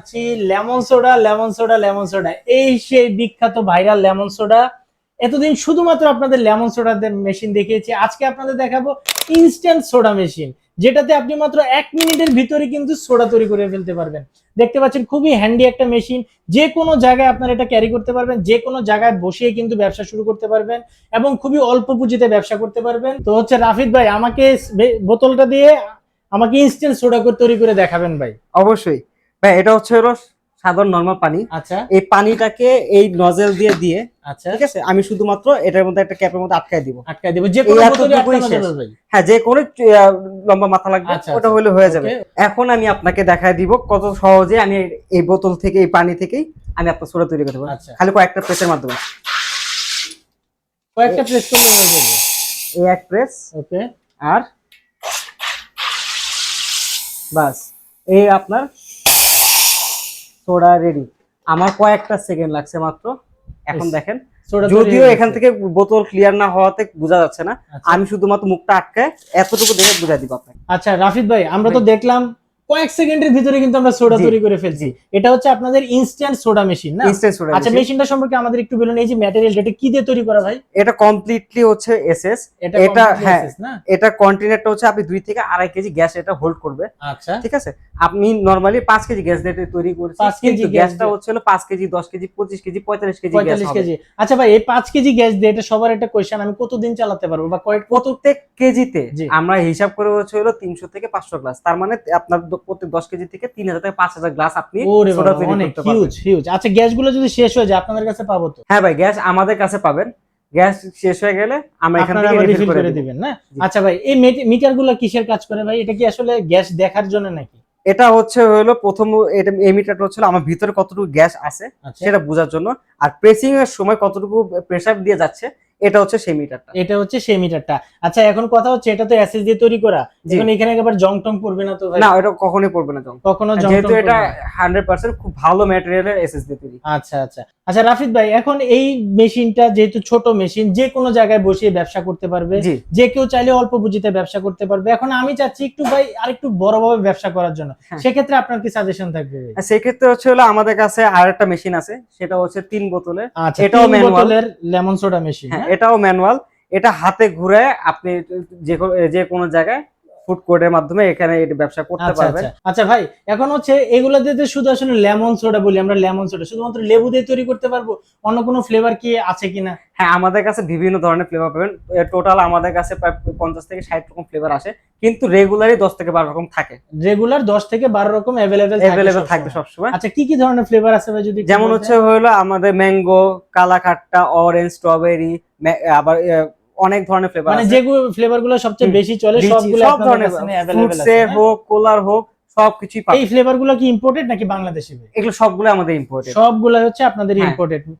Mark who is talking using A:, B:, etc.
A: আছি, lemon soda lemon soda lemon soda. এই সেই বিখ্যাত ভাইরাল লেমন সোডা। এতদিন শুধুমাত্র আপনাদের লেমন সোডা মেশিন দেখিয়েছি। আজকে আপনাদের দেখাবো ইনস্ট্যান্ট সোডা মেশিন যেটাতে আপনি মাত্র এক মিনিটের ভিতরে কিন্তু সোডা তৈরি করে ফেলতে পারবেন। দেখতে পাচ্ছেন, খুবই হ্যান্ডি একটা মেশিন যে কোনো জায়গায় আপনারা এটা ক্যারি করতে পারবেন, যে কোনো জায়গায় বসিয়ে কিন্তু ব্যবসা শুরু করতে পারবেন এবং খুবই অল্প পুঁজিতে ব্যবসা করতে পারবেন। তো হচ্ছে রাফিদ ভাই, আমাকে বোতলটা দিয়ে আমাকে ইনস্ট্যান্ট সোডা তৈরি করে দেখাবেন ভাই।
B: অবশ্যই। ভাই এটা হচ্ছে হলো সাধারণ নর্মাল পানি।
A: আচ্ছা।
B: এই পানিটাকে এই নজেল দিয়ে দিয়ে
A: আচ্ছা।
B: ঠিক আছে? আমি শুধুমাত্র এটার মধ্যে একটা ক্যাপের মধ্যে আটকায় দিব।
A: আটকায় দেবো। যে কোনো
B: হ্যাঁ যে কোনো লম্বা মাথা লাগবে
A: আচ্ছা,
B: ওটা
A: আচ্ছা।
B: হলে হয়ে যাবে। এখন আমি আপনাকে দেখায় দিব কত সহজে আমি এই বোতল থেকে এই পানি থেকেই আমি আপনার সোডা তৈরি করতে পারব।
A: আচ্ছা।
B: খালি কয়েকটা প্রেসের মাধ্যমে।
A: কয়েকটা প্রেস করলে হয়ে যাবে।
B: এই এক প্রেস
A: ওকে
B: আর বাস। এই আপনার সোডা রেডি আমার কয়েকটা সেকেন্ড লাগছে মাত্র। এখন দেখেন যদিও এখান থেকে বোতল ক্লিয়ার না হওয়াতে বোঝা যাচ্ছে না। আমি শুধুমাত্র মুখটা আটকে এতটুকু দেখে বুঝাই দিব আপনাকে।
A: আচ্ছা রাফিদ ভাই আমরা তো দেখলাম কয়েক সেকেন্ডের ভিতরে কিন্তু আমরা সোডা তৈরি করে ফেলছি। এটা হচ্ছে আপনাদের ইনস্ট্যান্ট সোডা মেশিন না?
B: ইনস্ট্যান্ট সোডা
A: আচ্ছা মেশিনটা সম্পর্কে আমাদের একটু বলুন এই যে ম্যাটেরিয়াল এটা কি দিয়ে তৈরি করা ভাই?
B: এটা কমপ্লিটলি হচ্ছে এসএস
A: এটা
B: হ্যাঁ। এটা কন্টেনারটা হচ্ছে আপনি দুই থেকে আড়াই কেজি গ্যাস এটা হোল্ড করবে।
A: আচ্ছা।
B: ঠিক আছে? আপনি নরমালি পাঁচ কেজি গ্যাস দিয়ে তৈরি করেছেন
A: পাঁচ কেজি
B: গ্যাসটা। হচ্ছে হলো পাঁচ কেজি দশ কেজি পঁচিশ কেজি পঁয়তাল্লিশ কেজি গ্যাস
A: পঁয়তাল্লিশ কেজি। আচ্ছা ভাই এই পাঁচ কেজি গ্যাস দিয়ে এটা সবার একটা কোয়েশ্চেন আমি কতদিন চালাতে পারব বা কয়েক কত
B: প্রত্যেক কেজিতে। আমরা হিসাব করে হচ্ছে হলো তিনশো থেকে পাঁচশো গ্লাস। তার মানে আপনার প্রত্যেক দশ কেজি থেকে তিন হাজার থেকে পাঁচ হাজার গ্লাস আপনি
A: হিউজ হিউজ আচ্ছা গ্যাসগুলো যদি শেষ হয়ে যায় আপনাদের কাছে পাবো তো?
B: হ্যাঁ ভাই গ্যাস আমাদের কাছে পাবেন। গ্যাস শেষ হয়ে গেলে আমরা এখান থেকে রিফিল করে
A: দিবেন না? আচ্ছা ভাই এই মিটারগুলো কিসের কাজ করে ভাই? এটা কি আসলে গ্যাস দেখার জন্য নাকি?
B: এটা হচ্ছে হলো প্রথম এটা এমিটারটা হচ্ছে হলো আমার ভিতরে কতটুকু গ্যাস আছে
A: আচ্ছা।
B: সেটা বোঝার জন্য। আর প্রেসিং এর সময় কতটুকু প্রেসার দিয়ে যাচ্ছে এটা হচ্ছে সেই মিটারটা
A: এটা হচ্ছে সেই মিটারটা আচ্ছা এখন কথা হচ্ছে এটা তো অ্যাসেস দিয়ে তৈরি করা। এখন এখানে একবার জং টং পড়বে না তো ভাই?
B: না এটা কখনোই পড়বে না জং।
A: কখনো জং
B: যেহেতু এটা
A: পড়বে না।
B: হান্ড্রেড পার্সেন্ট খুব ভালো ম্যাটেরিয়ালের এসএস দিয়ে তৈরি।
A: আচ্ছা আচ্ছা। আচ্ছা রাফিদ ভাই এখন এই মেশিনটা যেহেতু ছোট মেশিন যে কোনো জায়গায় বসিয়ে ব্যবসা করতে পারবে। যে কেউ চাইলে অল্প পুঁজিতে ব্যবসা করতে পারবে। এখন আমি চাচ্ছি একটু ভাই আরেকটু বড়ভাবে ব্যবসা করার জন্য।
B: হ্যাঁ।
A: সেক্ষেত্রে আপনার কি সাজেশন থাকবে?
B: আর সেক্ষেত্রে হচ্ছে হলো আমাদের কাছে আর একটা মেশিন আছে সেটা হচ্ছে তিন বোতলের।
A: আচ্ছা
B: এটাও।
A: বোতলের লেমন সোডা মেশিন
B: হ্যাঁ এটাও ম্যানুয়াল এটা হাতে ঘুরে আপনি যে যে কোনো জায়গায় ফুড কোর্টের মাধ্যমে এখানে এটা ব্যবসা করতে
A: আচ্ছা
B: পারবেন।
A: আচ্ছা। আচ্ছা ভাই এখন হচ্ছে এগুলো দিয়ে শুধু আসলে লেমন সোডা বলি আমরা লেমন সোডা শুধুমাত্র লেবু দিয়ে তৈরি করতে পারব? অন্য কোনো ফ্লেভার কি আছে কিনা?
B: হ্যাঁ আমাদের কাছে বিভিন্ন ধরনের ফ্লেভার পাবেন। টোটাল আমাদের কাছে প্রায় পঞ্চাশ থেকে ষাট রকম ফ্লেভার আসে কিন্তু রেগুলারই দশ থেকে বারো রকম থাকে।
A: রেগুলার দশ থেকে বারো রকম অ্যাভেলেবেল
B: অ্যাভেলেবেল থাকবে সবসময়।
A: আচ্ছা কি কি ধরনের ফ্লেভার আছে ভাই যদি
B: যেমন হচ্ছে হলো আমাদের ম্যাঙ্গো কালাকাট্টা অরেঞ্জ স্ট্রবেরি আবার অনেক ধরনের ফ্লেভার
A: মানে যেগুলো ফ্লেভারগুলো সবচেয়ে বেশি চলে সবগুলো
B: সব ধরনের
A: কাছে available
B: ফ্রুটস
A: আছে,
B: এর
A: হ্যাঁ?
B: হোক কোলার হোক সবকিছুই পাবেন।
A: এই ফ্লেভারগুলো কি ইম্পোর্টেড নাকি বাংলাদেশি?
B: এগুলো সবগুলো আমাদের ইম্পোর্টেড
A: সবগুলো হচ্ছে আপনাদের
B: হ্যাঁ।
A: ইম্পোর্টেড